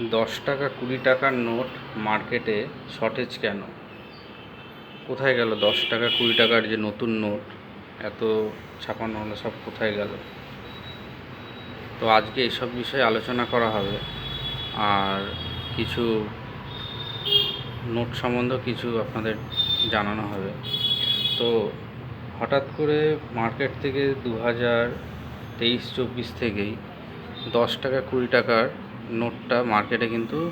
দশ টাকা কুড়ি টাকার নোট মার্কেটে শর্টেজ কেন? কোথায় গেল দশ টাকা কুড়ি টাকার যে নতুন নোট? এত ছাপানো হলো, সব কোথায় গেল? তো আজকে এসব বিষয়ে আলোচনা করা হবে। আর কিছু নোট সম্বন্ধেও কিছু আপনাদের জানানো হবে। তো হঠাৎ করে মার্কেট থেকে দু হাজার তেইশ চব্বিশ থেকেই দশ টাকা কুড়ি টাকার নোটটা মার্কেটে কিন্তু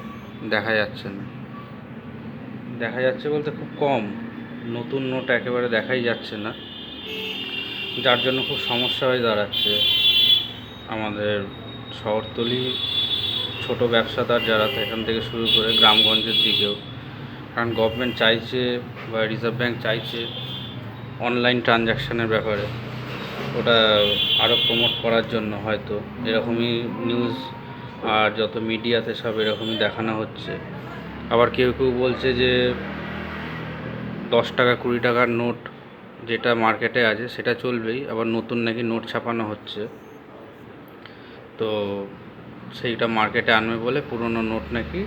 দেখা যাচ্ছে না। দেখা যাচ্ছে বলতে খুব কম। নতুন নোট একেবারে দেখাই যাচ্ছে না। যার জন্য খুব সমস্যা হয়ে দাঁড়াচ্ছে আমাদের শহরতলি ছোট ব্যবসাদার যারা এখান থেকে শুরু করে গ্রামগঞ্জের দিকেও। কারণ গভর্নমেন্ট চাইছে বা রিজার্ভ ব্যাঙ্ক চাইছে অনলাইন ট্রানজ্যাকশানের ব্যাপারে। ওটা আরও প্রমোট করার জন্য হয়তো। এরকমই নিউজ আর যত মিডিয়াতে সব এরকমই দেখানো হচ্ছে। আবার কেউ কেউ বলছে যে, দশ টাকা, কুড়ি টাকার নোট যেটা মার্কেটে আছে সেটা চলবেই, আবার নতুন নাকি নোট ছাপানো হচ্ছে। তো সেইটা মার্কেটে আনবে বলে পুরনো নোট নাকি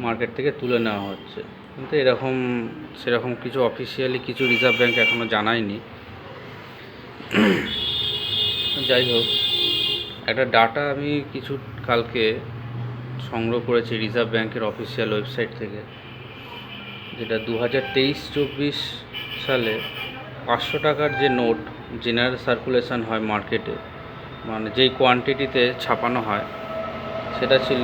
মার্কেট থেকে তুলে নেওয়া হচ্ছে। কিন্তু এরকম, সেরকম কিছু অফিসিয়ালি কিছু রিজার্ভ ব্যাঙ্ক এখনও জানায়নি। যাই হোক। একটা ডাটা আমি কিছু কালকে সংগ্রহ করেছি রিজার্ভ ব্যাঙ্কের অফিসিয়াল ওয়েবসাইট থেকে, যেটা দু হাজার তেইশ চব্বিশ সালে পাঁচশো টাকার যে নোট জেনারেল সার্কুলেশন হয় মার্কেটে মানে যেই কোয়ান্টিটিতে ছাপানো হয়, সেটা ছিল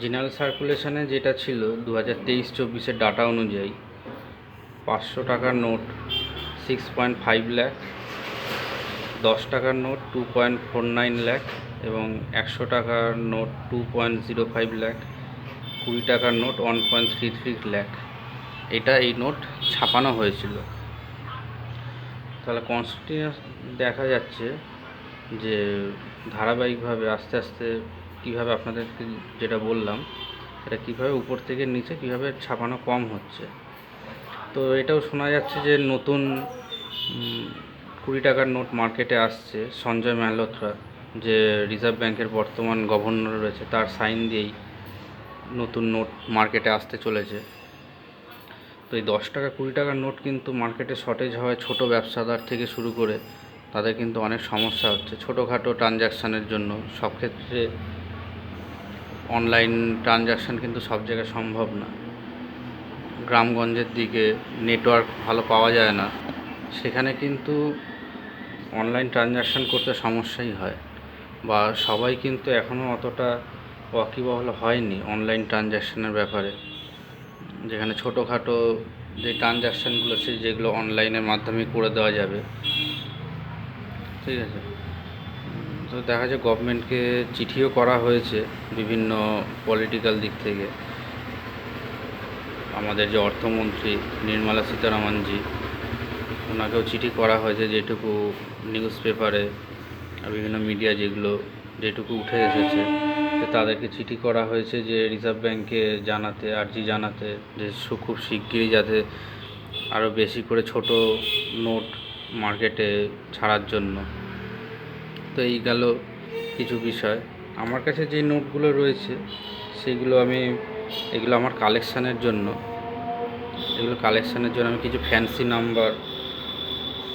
জেনারেল সার্কুলেশনে যেটা ছিল দু হাজার তেইশ চব্বিশের ডাটা অনুযায়ী, পাঁচশো টাকার note six point five lakh দশ টাকার note two point four nine lakh এবং একশো টাকার note two point zero five lakh কুড়ি টাকার note one point three three lakh এটা এই নোট ছাপানো হয়েছিল। তাহলে কনস্টিটিউস দেখা যাচ্ছে যে ধারাবাহিকভাবে আস্তে আস্তে কীভাবে আপনাদেরকে যেটা বললাম, এটা কীভাবে উপর থেকে নিচে কীভাবে ছাপানো কম হচ্ছে। তো এটাও শোনা যাচ্ছে যে নতুন কুড়ি টাকার নোট মার্কেটে আসছে সঞ্জয় মালহোত্রা যে রিজার্ভ ব্যাংকের বর্তমান গভর্নর রয়েছে, তার সাইন দিয়েই নতুন নোট মার্কেটে আসতে চলেছে। তো এই দশ টাকা, কুড়ি টাকার নোট কিন্তু মার্কেটে শর্টেজ হওয়ায় ছোট ব্যবসাদার থেকে শুরু করে তাদের কিন্তু অনেক সমস্যা হচ্ছে। ছোটোখাটো ট্রানজ্যাকশানের জন্য সব ক্ষেত্রে অনলাইন ট্রানজ্যাকশান কিন্তু সব জায়গায় সম্ভব না। গ্রামগঞ্জের দিকে নেটওয়ার্ক ভালো পাওয়া যায় না। সেখানে কিন্তু অনলাইন ট্রানজ্যাকশান করতে সমস্যাই হয়। বা সবাই কিন্তু এখনও অতটা ওয়াকিবহল হয়নি অনলাইন ট্রানজ্যাকশানের ব্যাপারে। যেখানে ছোটোখাটো যে ট্রানজ্যাকশানগুলো আছে, যেগুলো অনলাইনের মাধ্যমে করে দেওয়া যাবে। ঠিক আছে? তো দেখা যায় গভর্নমেন্টকে চিঠিও করা হয়েছে বিভিন্ন পলিটিক্যাল দিক থেকে। আমাদের যে অর্থমন্ত্রী নির্মলা সীতারামনজি ওনাকেও চিঠি করা হয়েছে যেটুকু নিউজ পেপারে আর বিভিন্ন মিডিয়া যেগুলো, যেটুকু উঠে এসেছে। তাদেরকে চিঠি করা হয়েছে যে রিজার্ভ ব্যাংকে জানাতে, আর্জি জানাতে, যে খুব শিগগিরই যাতে আরও বেশি করে ছোট নোট মার্কেটে ছাড়ার জন্য। তো এই গেল কিছু বিষয়। আমার কাছে যে নোটগুলো রয়েছে, সেগুলো আমি, এগুলো আমার কালেকশানের জন্য। এগুলো কালেকশানের জন্য আমি কিছু ফ্যান্সি নাম্বার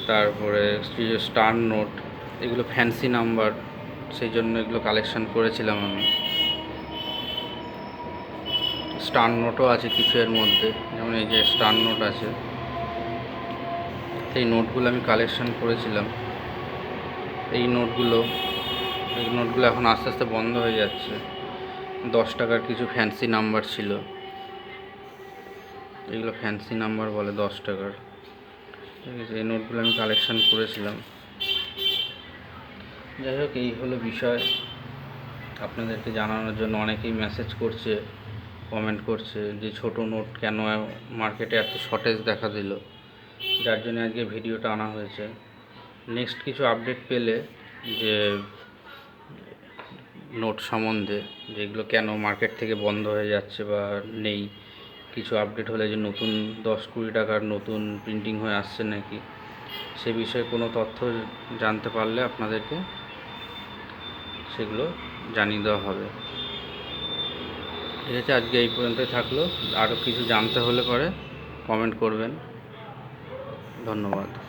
তারপরে স্টার নোট, এগুলো ফ্যান্সি নাম্বার, সেই জন্য এগুলো কালেকশন করেছিলাম আমি। স্টার নোটও আছে কিছু এর মধ্যে, যেমন এই যে স্টার নোট আছে। এই নোটগুলো আমি কালেকশন করেছিলাম। এই নোটগুলো এই নোটগুলো এখন আস্তে আস্তে বন্ধ হয়ে যাচ্ছে। দশ টাকার কিছু ফ্যান্সি নাম্বার ছিল। এগুলো ফ্যান্সি নাম্বার বলে দশ টাকার। ঠিক আছে এই নোটগুলো আমি কালেকশান করেছিলাম। যাই হোক, এই হলো বিষয়। আপনাদেরকে জানানোর জন্য অনেকেই মেসেজ করছে কমেন্ট করছে যে ছোট নোট কেন মার্কেটে এত শর্টেজ দেখা দিল। যার জন্য আজকে ভিডিওটা আনা হয়েছে। নেক্সট কিছু আপডেট পেলে যে নোট সম্বন্ধে যেগুলো কেন মার্কেট থেকে বন্ধ হয়ে যাচ্ছে বা নেই। কিছু আপডেট হলে যে নতুন দশ কুড়ি টাকার নতুন প্রিন্টিং হয়ে আসছে নাকি, সে বিষয়ে কোনো তথ্য জানতে পারলে আপনাদেরকে সেগুলো জানিয়ে দেওয়া হবে। ঠিক আছে, আজকে এই পর্যন্তই থাকল। আরও কিছু জানতে হলে পরে কমেন্ট করবেন। ধন্যবাদ।